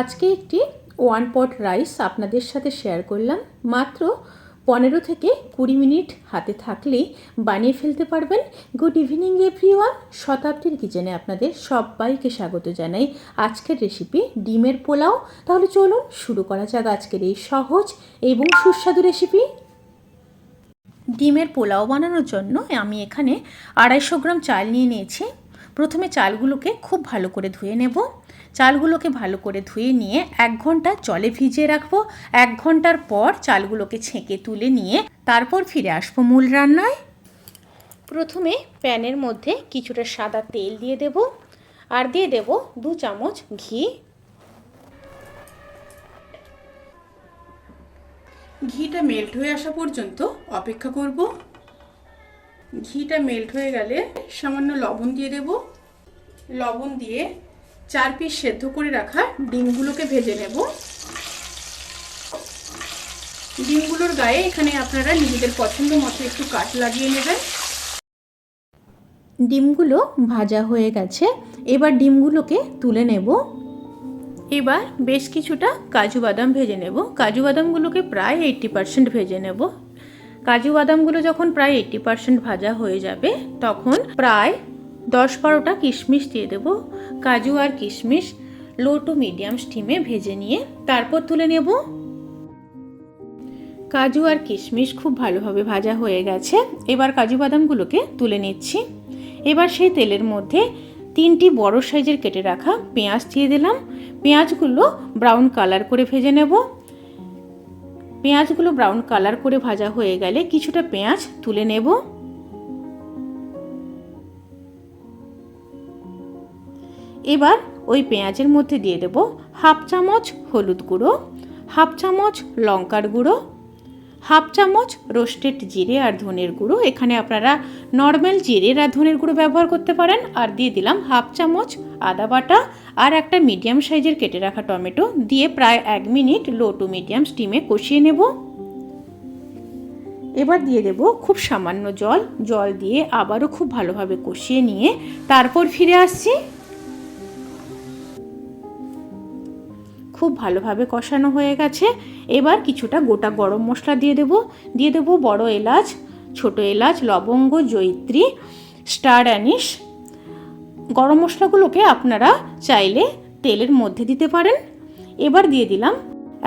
আজকে একটি ওয়ান পট রাইস আপনাদের সাথে শেয়ার করলাম। মাত্র পনেরো থেকে কুড়ি মিনিট হাতে থাকলেই বানিয়ে ফেলতে পারবেন। Good evening, everyone. শতাব্দীর কিচেনে আপনাদের সবাইকে স্বাগত জানাই। আজকের রেসিপি ডিমের পোলাও। তাহলে চলুন শুরু করা যাক আজকের এই সহজ এবং সুস্বাদু রেসিপি। ডিমের পোলাও বানানোর জন্য আমি এখানে আড়াইশো গ্রাম চাল নিয়ে নিয়েছি। প্রথমে চালগুলোকে খুব ভালো করে ধুয়ে নেব। চালগুলোকে ভালো করে ধুয়ে নিয়ে এক ঘণ্টা জলে ভিজিয়ে রাখব। এক ঘণ্টার পর চালগুলোকে ছেঁকে তুলে নিয়ে তারপর ফিরে আসব মূল রান্নায়। প্রথমে প্যানের মধ্যে কিছুটা সাদা তেল দিয়ে দেব আর দিয়ে দেব দু চামচ ঘি। ঘিটা মেল্ট হয়ে আসা পর্যন্ত অপেক্ষা করব। ঘিটা মেল্ট হয়ে গেলে সামান্য লবণ দিয়ে দেব। লবণ দিয়ে চার পিস সেদ্ধ করে রাখা ডিমগুলোকে ভেজে নেব। ডিমগুলোর গায়ে এখানে আপনারা নিজেদের পছন্দ মতো একটু কাট লাগিয়ে নেবেন। ডিমগুলো ভাজা হয়ে গেছে, এবার ডিমগুলোকে তুলে নেব। এবার বেশ কিছুটা কাজু বাদাম ভেজে নেব। কাজু বাদামগুলোকে প্রায় এইট্টি পারসেন্ট ভেজে নেব। কাজু বাদামগুলো যখন প্রায় এইট্টি পারসেন্ট ভাজা হয়ে যাবে, তখন প্রায় দশ বারোটা কিশমিশ দিয়ে দেবো, কাজু আর কিশমিশ লো টু মিডিয়াম স্টিমে ভেজে নিয়ে তারপর তুলে নেব। কাজু আর কিশমিশ খুব ভালোভাবে ভাজা হয়ে গেছে, এবার কাজু বাদামগুলোকে তুলে নিচ্ছি। এবার সেই তেলের মধ্যে তিনটি বড় সাইজের কেটে রাখা পেঁয়াজ দিয়ে দিলাম। পেঁয়াজগুলো ব্রাউন কালার করে ভেজে নেব। পেঁয়াজগুলো ব্রাউন কালার করে ভাজা হয়ে গেলে কিছুটা পেঁয়াজ তুলে নেব। এবার ওই পেঁয়াজের মধ্যে দিয়ে দেব হাফ চামচ হলুদ গুঁড়ো, হাফ চামচ লঙ্কার গুঁড়ো, হাফ চামচ রোস্টেড জিরে আর ধনের গুঁড়ো। এখানে আপনারা নর্মাল জিরে আর ধনের গুঁড়ো ব্যবহার করতে পারেন। আর দিয়ে দিলাম হাফ চামচ আদা বাটা আর একটা মিডিয়াম সাইজের কেটে রাখা টমেটো। দিয়ে প্রায় এক মিনিট লো টু মিডিয়াম স্টিমে কষিয়ে নেব। এবার দিয়ে দেব খুব সামান্য জল। জল দিয়ে আবারও খুব ভালোভাবে কষিয়ে নিয়ে তারপর ফিরে আসছি। খুব ভালোভাবে কষানো হয়ে গেছে। এবার কিছুটা গোটা গরম মশলা দিয়ে দেব। দিয়ে দেব বড় এলাচ, ছোট এলাচ, লবঙ্গ জৈত্রী স্টার অ্যানিশ। গরম মশলাগুলোকে আপনারা চাইলে তেলের মধ্যে দিতে পারেন। এবার দিয়ে দিলাম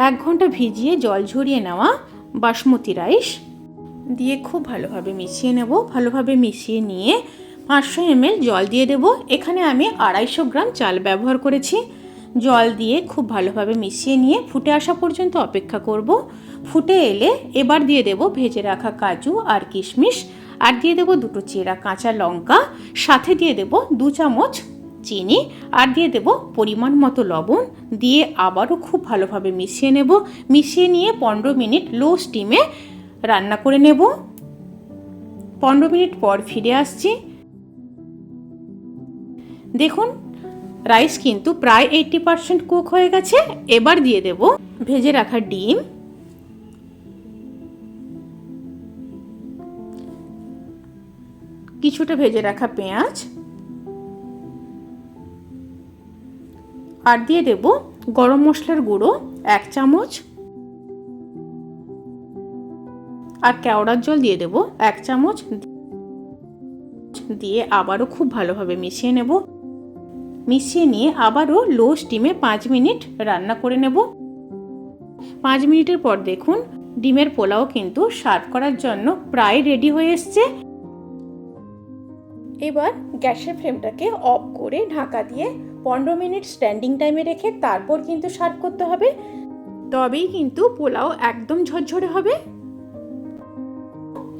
এক ঘণ্টা ভিজিয়ে জল ঝরিয়ে নেওয়া বাসমতি রাইস। দিয়ে খুব ভালোভাবে মিশিয়ে নেব। ভালোভাবে মিশিয়ে নিয়ে পাঁচশো এমএল জল দিয়ে দেব। এখানে আমি আড়াইশো গ্রাম চাল ব্যবহার করেছি। জল দিয়ে খুব ভালোভাবে মিশিয়ে নিয়ে ফুটে আসা পর্যন্ত অপেক্ষা করব। ফুটে এলে এবার দিয়ে দেব ভেজে রাখা কাজু আর কিশমিশ আর দিয়ে দেব দুটো চেরা কাঁচা লঙ্কা। সাথে দিয়ে দেব দু চামচ চিনি আর দিয়ে দেব পরিমাণ মতো লবণ। দিয়ে আবারও খুব ভালোভাবে মিশিয়ে নেব। মিশিয়ে নিয়ে পনেরো মিনিট লো স্টিমে রান্না করে নেব। পনেরো মিনিট পর ফিরে আসছি। দেখুন রাইস কিন্তু প্রায় এইটটি পারসেন্ট কুক হয়ে গেছে। এবার দিয়ে দেব ভেজে রাখা ডিম। কিছুটা ভেজে রাখা পেঁয়াজ। আর দিয়ে দেব গরম মশলার গুঁড়ো, এক চামচ। আর কেওড়ার জল দিয়ে দেব এক চামচ। দিয়ে আবারও খুব ভালোভাবে মিশিয়ে নেব। মিশিয়ে নিয়ে আবারও লো স্টিমে পাঁচ মিনিট রান্না করে নেব। পাঁচ মিনিটের পর দেখুন, ডিমের পোলাও কিন্তু সার্ভ করার জন্য প্রায় রেডি হয়ে এসছে। এবার গ্যাসের ফ্লেমটাকে অফ করে ঢাকা দিয়ে পনেরো মিনিট স্ট্যান্ডিং টাইমে রেখে তারপর কিন্তু সার্ভ করতে হবে। তবেই কিন্তু পোলাও একদম ঝরঝরে হবে।